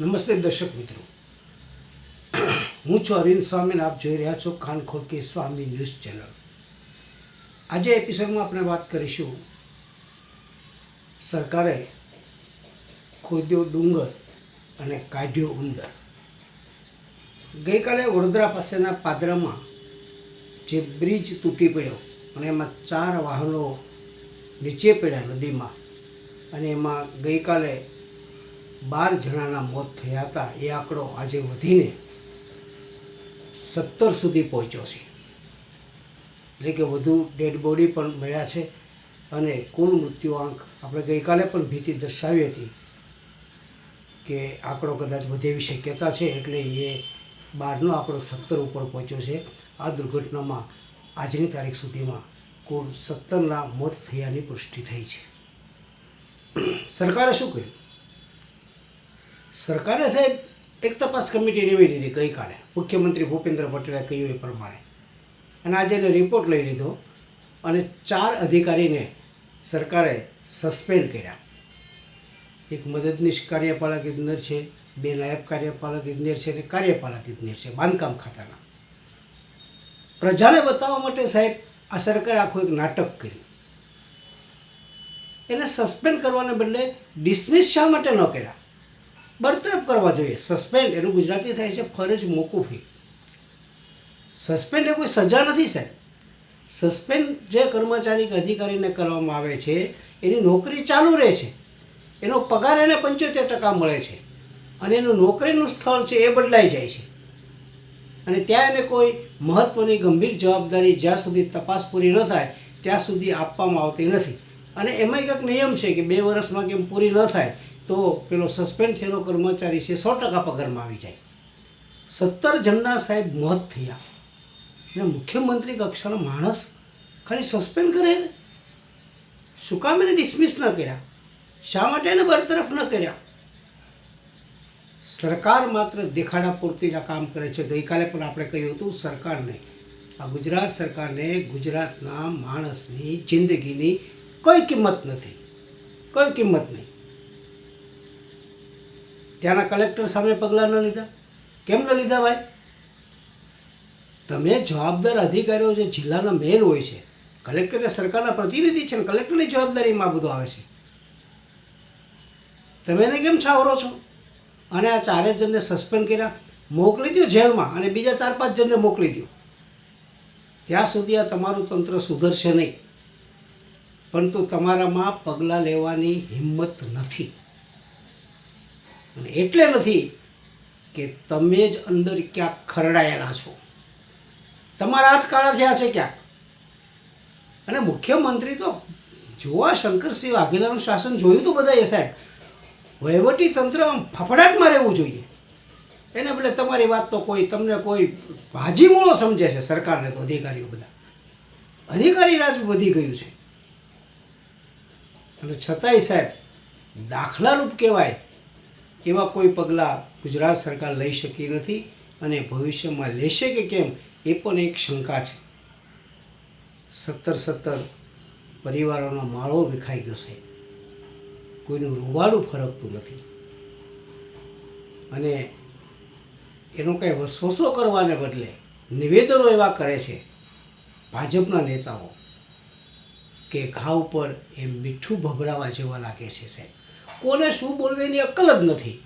નમસ્તે દર્શક મિત્રો. હું છું અરવિંદ સ્વામીને આપ જોઈ રહ્યા છો કાન કે સ્વામી ન્યૂઝ ચેનલ. આજે એપિસોડમાં આપણે વાત કરીશું સરકારે ખોદ્યો ડુંગર અને કાઢ્યો ઉંદર. ગઈકાલે વડોદરા પાસેના પાદરામાં જે બ્રિજ તૂટી પડ્યો અને એમાં ચાર વાહનો નીચે પડ્યા નદીમાં અને એમાં ગઈકાલે બાર જણાના મોત થયા હતા, એ આંકડો આજે વધીને સત્તર સુધી પહોંચ્યો છે. એટલે કે વધુ ડેડ બોડી પણ મળ્યા છે અને કુલ મૃત્યુ આંક આપણે ગઈકાલે પણ ભીતિ દર્શાવી હતી કે આંકડો કદાચ વધે એવી શક્યતા છે, એટલે એ બારનો આંકડો સત્તર ઉપર પહોંચ્યો છે. આ દુર્ઘટનામાં આજની તારીખ સુધીમાં કુલ સત્તરના મોત થયાની પુષ્ટિ થઈ છે. સરકારે શું કર્યું? સરકારે સાહેબ, એક તપાસ કમિટી રેવી દીધી ગઈકાલે. મુખ્યમંત્રી ભૂપેન્દ્ર પટેલે કહ્યું એ પ્રમાણે. અને આજે એને રિપોર્ટ લઈ લીધો અને ચાર અધિકારીને સરકારે સસ્પેન્ડ કર્યા. એક મદદનીશ કાર્યપાલક ઇજનેર છે, બે નાયબ કાર્યપાલક ઇજનેર છે અને કાર્યપાલક ઇજનેર છે, બાંધકામ ખાતાના. પ્રજાને બતાવવા માટે સાહેબ, આ સરકારે આખું એક નાટક કર્યું. એને સસ્પેન્ડ કરવાને બદલે ડિસમિસ શા માટે ન કર્યા? બરતરફ કરવા જોઈએ. સસ્પેન્ડ એનું ગુજરાતી થાય છે ફરજ મોકૂફી સસ્પેન્ડ એ કોઈ સજા નથી, સાહેબ. સસ્પેન્ડ જે કર્મચારી કે અધિકારીને કરવામાં આવે છે, એની નોકરી ચાલુ રહે છે. એનો પગાર એને પંચોતેર ટકા મળે છે. અને એનું નોકરીનું સ્થળ છે એ બદલાઈ જાય છે. અને ત્યાં એને કોઈ મહત્ત્વની ગંભીર જવાબદારી જ્યાં સુધી તપાસ પૂરી ન થાય, ત્યાં સુધી આપવામાં આવતી નથી. અને એમાં એક નિયમ છે કે બે વર્ષમાં કેમ પૂરી ન થાય તો પેલો સસ્પેન્ડ થયેલો કર્મચારી છે, સો ટકા પગારમાં આવી જાય. સત્તર જણના સાહેબ મોત થયા. અને મુખ્યમંત્રી કક્ષાનો માણસ ખાલી સસ્પેન્ડ કરે ને? શું કામ એને ડિસમિસ ન કર્યા? શા માટે એને બરતરફ ન કર્યા? સરકાર માત્ર દેખાડા પૂરતી જ આ કામ કરે છે. ગઈકાલે પણ આપણે કહ્યું હતું, સરકારને, આ ગુજરાત સરકારને ગુજરાતના માણસની જિંદગીની કોઈ કિંમત નથી. કોઈ કિંમત નહીં. ત્યાંના કલેક્ટર સામે પગલાં ન લીધા. કેમ ન લીધા ભાઈ? તમે જવાબદાર અધિકારીઓ જે જિલ્લાના મેન હોય છે કલેક્ટર એ સરકારના પ્રતિનિધિ છે ને કલેક્ટરની જવાબદારીમાં બધું આવે છે. તમે એને કેમ છાવરો છો? અને આ ચારે જણને સસ્પેન્ડ કર્યા, મોકલી દો જેલમાં અને બીજા ચાર પાંચ જણને મોકલી દો ત્યાં સુધી આ તમારું તંત્ર સુધરશે નહીં. પરંતુ તમારામાં પગલાં લેવાની હિંમત નથી. અને એટલે નથી કે તમે જ અંદર ક્યાંક ખરડાયેલા છો. તમારા હાથ કાળા થયા છે ક્યાંક? અને મુખ્યમંત્રી તો જોવા શંકરસિંહ વાઘેલાનું શાસન જોયું તો બધાએ સાહેબ. વહીવટી તંત્ર આમ ફફડાટમાં રહેવું જોઈએ. એને બદલે તમારી વાત તો કોઈ, તમને કોઈ ભાજીમૂળો સમજે છે સરકારને તો, અધિકારીઓ બધા. અધિકારી રાજ વધી ગયું છે. અને છતાંય સાહેબ, દાખલારૂપ કહેવાય એવા કોઈ પગલાં ગુજરાત સરકાર લઈ શકી નથી અને ભવિષ્યમાં લેશે કે કેમ, એ પણ એક શંકા છે. સત્તર સત્તર પરિવારોનો માળો વિખાઈ ગયો છે. કોઈનું રૂવાડું ફરકતું નથી. અને એનો કાંઈ વસવસો કરવાને બદલે નિવેદનો એવા કરે છે ભાજપના નેતાઓ કે ઘા ઉપર એ મીઠું ભભરાવા જેવા લાગે છે સાહેબ. કોને શું બોલવું એની અક્કલ જ નથી.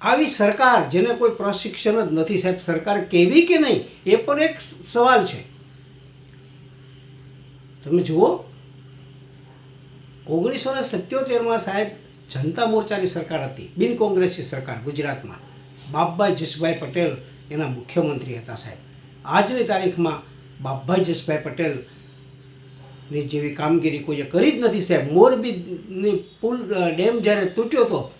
આવી સરકાર, જેને કોઈ પ્રશિક્ષણ જ નથી સાહેબ, સરકાર કેવી કે નહીં, એ પણ એક સવાલ છે. તમે જુઓ, ઓગણીસો ને સત્યોતેરમાં સાહેબ જનતા મોરચાની સરકાર હતી, બિન કોંગ્રેસી સરકાર ગુજરાતમાં. બાપભાઈ જસભાઈ પટેલ એના મુખ્યમંત્રી હતા સાહેબ. આજની તારીખમાં બાપભાઈ જસભાઈ પટેલ ની જેવી કામગીરી કોઈએ કરી જ નથી સાહેબ. મોરબીની પુલ ડેમ જ્યારે તૂટ્યો હતો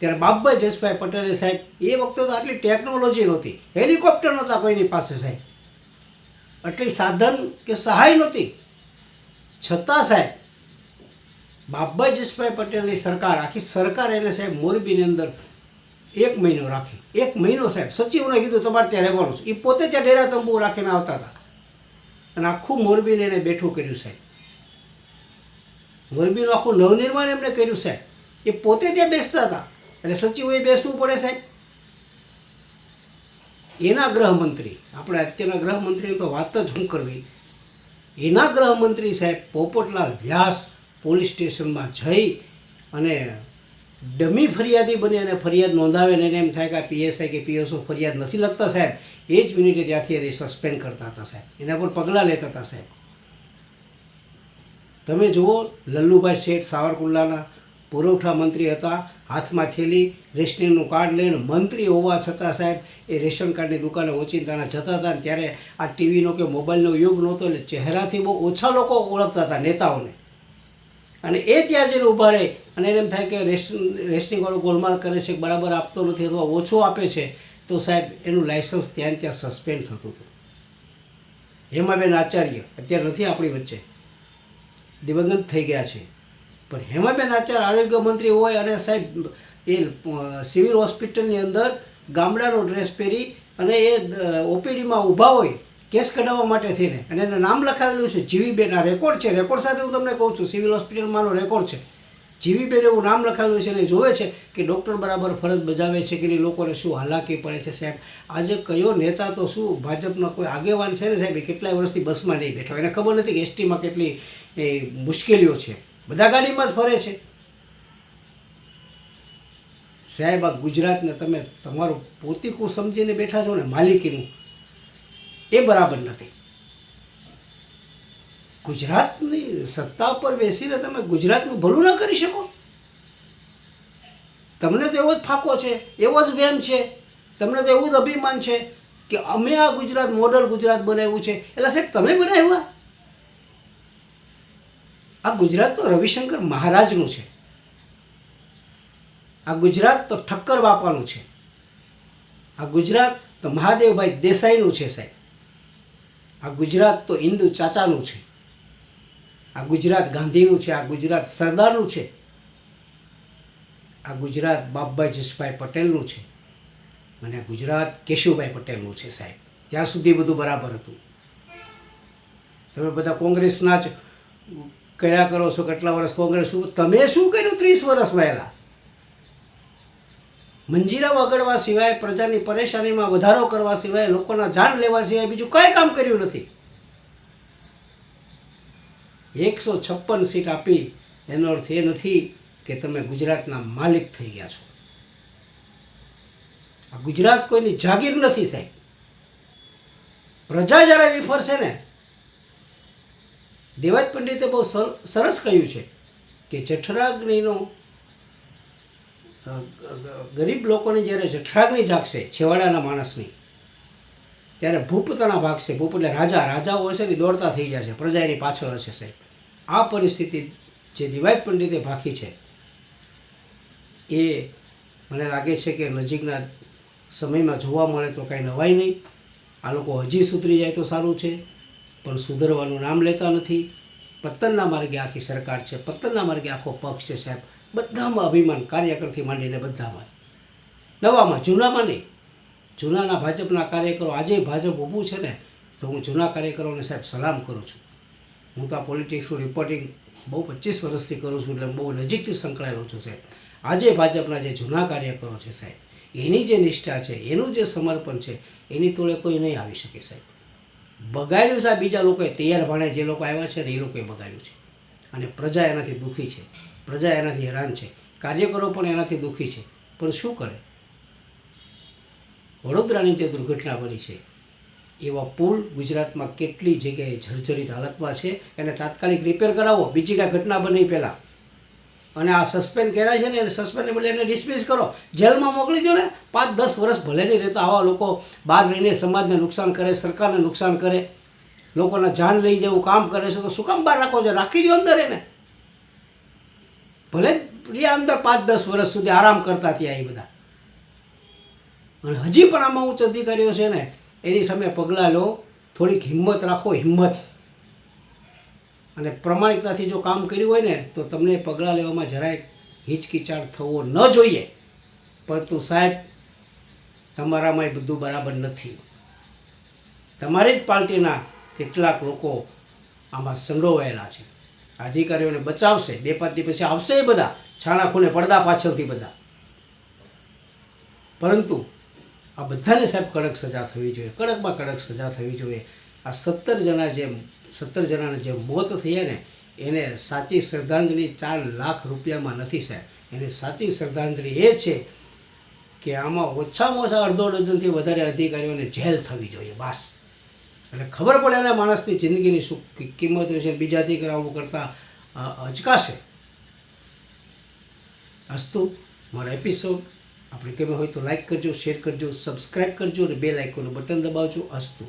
ત્યારે બાપભાઈ જસભાઈ પટેલે સાહેબ, એ વખતે તો આટલી ટેકનોલોજી નહોતી. હેલિકોપ્ટર નહોતા કોઈની પાસે સાહેબ. આટલી સાધન કે સહાય નહોતી. છતાં સાહેબ બાપભાઈ જસભાઈ પટેલની સરકાર, આખી સરકાર એને સાહેબ મોરબીની અંદર એક મહિનો રાખી. એક મહિનો સાહેબ, સચિવને કીધું, તમારે ત્યાં રહેવાનું છે. એ પોતે ત્યાં ડેરા તંબુ રાખીને આવતા હતા. અને આખું મોરબીને એને બેઠું કર્યું સાહેબ. મોરબીનું આખું નવનિર્માણ એમણે કર્યું સાહેબ. એ પોતે ત્યાં બેસતા હતા. એટલે સચિવોએ બેસવું પડે સાહેબ. એના ગૃહમંત્રી, આપણે અત્યારના ગૃહમંત્રીની તો વાત જ હું કરવી. એના ગૃહમંત્રી સાહેબ પોપટલાલ વ્યાસ પોલીસ સ્ટેશનમાં જઈ અને ડમી ફરિયાદી બની અને ફરિયાદ નોંધાવે ને એમ થાય કે આ પીએસઆઈ કે પીએસઓ ફરિયાદ નથી લખતા સાહેબ. એ જ મિનિટે ત્યાંથી એને સસ્પેન્ડ કરતા હતા સાહેબ. એના પર પગલાં લેતા હતા સાહેબ. તમે જુઓ, લલ્લુભાઈ શેઠ સાવરકુંડલાના પુરવઠા મંત્રી હતા, હાથમાં થેલી, રેશનિંગનું કાર્ડ લઈને મંત્રી હોવા છતાં સાહેબ, એ રેશન કાર્ડની દુકાને ઓચિંતાના જતા હતા ત્યારે આ ટીવીનો કે મોબાઈલનો યુગ નહોતો એટલે ચહેરાથી બહુ ઓછા લોકો ઓળખતા હતા નેતાઓને. અને એ ત્યાં જઈને ઊભા રહે અને એમ થાય કે રેશન, રેશનિંગવાળો ગોલમાલ કરે છે, બરાબર આપતો નથી અથવા ઓછો આપે છે, તો સાહેબ, એનું લાઇસન્સ ત્યાં ત્યાં સસ્પેન્ડ થતું હતું. હેમાબેન આચાર્ય, અત્યારે નથી આપણી વચ્ચે. દિવંગત થઈ ગયા છે. પણ હેમાબેન આચાર આરોગ્ય મંત્રી હોય અને સાહેબ, એ સિવિલ હોસ્પિટલની અંદર ગામડાનો ડ્રેસ પહેરી અને એ ઓપીડીમાં ઊભા હોય, કેસ કઢાવવા માટે થઈને. અને એનું નામ લખાવેલું છે જીવીબેન. આ રેકોર્ડ છે. રેકોર્ડ સાથે હું તમને કહું છું, સિવિલ હોસ્પિટલમાંનો રેકોર્ડ છે. જીવીબેન એવું નામ લખાવેલું છે અને જોવે છે કે ડૉક્ટર બરાબર ફરજ બજાવે છે કે નહીં, લોકોને શું હાલાકી પડે છે સાહેબ? આજે કયો નેતા તો શું ભાજપનો કોઈ આગેવાન છે ને સાહેબ? એ કેટલાય વર્ષથી બસમાં નહીં બેઠો. એને ખબર નથી કે એસટીમાં કેટલી મુશ્કેલીઓ છે. બધા ગાડીમાં જ ફરે છે. સાહેબ, આ ગુજરાતને તમે તમારું પોતીકું સમજીને બેઠા છો ને, માલિકીનું, એ બરાબર નથી. ગુજરાતની સત્તા ઉપર બેસીને તમે ગુજરાતનું ભલું ન કરી શકો. તમને તો એવો જ ફાંકો છે, એવો જ વેમ છે, તમને તો એવું જ અભિમાન છે કે અમે આ ગુજરાત મોડલ ગુજરાત બનાવ્યું છે. એટલે સાહેબ, તમે બનાવ્યા? આ ગુજરાત તો રવિશંકર મહારાજનું છે. આ ગુજરાત તો ઠક્કર બાપાનું છે. આ ગુજરાત તો મહાદેવભાઈ દેસાઈનું છે સાહેબ. આ ગુજરાત તો હિન્દુ ચાચાનું છે. આ ગુજરાત ગાંધીનું છે, આ ગુજરાત સરદારનું છે, આ ગુજરાત બાપભાઈ જસભાઈ પટેલનું છે, અને ગુજરાત કેશુભાઈ પટેલનું છે સાહેબ. ત્યાં સુધી બધું બરાબર હતું. તમે બધા કોંગ્રેસના જ કર્યા કરો છો, કેટલા વર્ષ કોંગ્રેસ તમે શું કર્યું ત્રીસ વર્ષ વહેલા? મંજીરા વગાડવા સિવાય પ્રજાની પરેશાનીમાં વધારો કરવા સિવાય લોકોના જાન લેવા સિવાય બીજું કાંઈ કામ કર્યું નથી. એકસો છપ્પન સીટ આપી, એનો અર્થ એ નથી કે તમે ગુજરાતના માલિક થઈ ગયા છો. આ ગુજરાત કોઈની જાગીર નથી સાહેબ. પ્રજા જ્યારે વિફરશે ને, દેવાજ પંડિતે બહુ સર- સરસ કહ્યું છે કે જઠરાગ્નિનો ગરીબ લોકોની જ્યારે જઠરાગ્નિ જાગશે, છેવાડાના માણસની ત્યારે ભૂપતના ભાગશે ભૂપ એટલે રાજા. રાજાઓ હશે ને દોડતા થઈ જશે. પ્રજા એની પાછળ હશે સાહેબ. આ પરિસ્થિતિ જે દિવાયત પંડિતે ભાખી છે, એ મને લાગે છે કે નજીકના સમયમાં જોવા મળે તો કાંઈ નવાય નહીં. આ લોકો હજી સુધરી જાય તો સારું છે, પણ સુધરવાનું નામ લેતા નથી. પતનના માર્ગે આખી સરકાર છે. પતનના માર્ગે આખો પક્ષ છે સાહેબ. બધામાં અભિમાન કાર્યકરથી માંડીને બધામાં નવામાં, જૂનામાં નહીં. જૂનાના ભાજપના કાર્યકરો આજે ભાજપ ઊભું છે ને, તો હું જૂના કાર્યકરોને સાહેબ સલામ કરું છું. હું તો આ પોલિટિક્સનું રિપોર્ટિંગ બહુ પચીસ વર્ષથી કરું છું, એટલે બહુ નજીકથી સંકળાયેલો છું સાહેબ. આજે ભાજપના જે જૂના કાર્યકરો છે સાહેબ, એની જે નિષ્ઠા છે, એનું જે સમર્પણ છે, એની તોડે કોઈ નહીં આવી શકે સાહેબ. બગાડ્યું સાહેબ બીજા લોકોએ, તૈયાર ભાણે જે લોકો આવ્યા છે ને, એ લોકોએ બગાડ્યું છે. અને પ્રજા એનાથી દુઃખી છે, પ્રજા એનાથી હેરાન છે, કાર્યકરો પણ એનાથી દુઃખી છે. પણ શું કરે? વડોદરાની જે દુર્ઘટના બની છે. એવા પુલ ગુજરાતમાં કેટલી જગ્યાએ જર્જરિત હાલતમાં છે એને તાત્કાલિક રિપેર કરાવો. બીજી કાંઈ ઘટના બની પહેલાં. અને આ સસ્પેન્ડ કર્યા છે ને એને સસ્પેન્ડ બદલે એને ડિસમિસ કરો. જેલમાં મોકલી દો ને. પાંચ દસ વર્ષ ભલે નહીં રહેતા આવા લોકો બહાર રહીને સમાજને નુકસાન કરે, સરકારને નુકસાન કરે, લોકોના જાન લઈ જવું, કામ કરે છે, તો શું કામ બહાર રાખો છો રાખી દો અંદર એને. ભલે એ અંદર પાંચ દસ વર્ષ સુધી આરામ કરતા ત્યાં એ બધા. અને હજી પણ આમાં ઉચ્ચ અધિકારીઓ છે ને, એની સામે પગલાં લો, થોડીક હિંમત રાખો, હિંમત. અને પ્રમાણિકતાથી જો કામ કર્યું હોય ને, તો તમને પગલાં લેવામાં જરાય હિચકિચાટ થવો ન જોઈએ. પરંતુ સાહેબ તમારામાં એ બધું બરાબર નથી. તમારી જ પાર્ટીના કેટલાક લોકો આમાં સંડોવાયેલા છે. અધિકારીઓને બચાવશે, બે પાંચ પછી આવશે એ બધા છાણા ખૂણે પડદા પાછળથી બધા. પરંતુ આ બધાને સાહેબ કડક સજા થવી જોઈએ. કડકમાં કડક સજા થવી જોઈએ. આ સત્તર જણા જે સત્તર જણાને જે મોત થયા ને, એને સાચી શ્રદ્ધાંજલિ ચાર લાખ રૂપિયામાં નથી સાહેબ. એની સાચી શ્રદ્ધાંજલિ એ છે કે આમાં ઓછામાં ઓછા અડધો ડઝનથી વધારે અધિકારીઓને જેલ થવી જોઈએ, બસ. એટલે ખબર પડે એના માણસની જિંદગીની શું કિંમત હોય છે બીજા અધિકારીઓ કરતાં અચકાશે. અસ્તુ, મારો એપિસોડ આપણે ગમે હોય તો લાઇક કરજો શેર કરજો સબસ્ક્રાઈબ કરજો અને બે લાઇકોનું બટન દબાવજો. અસ્તુ.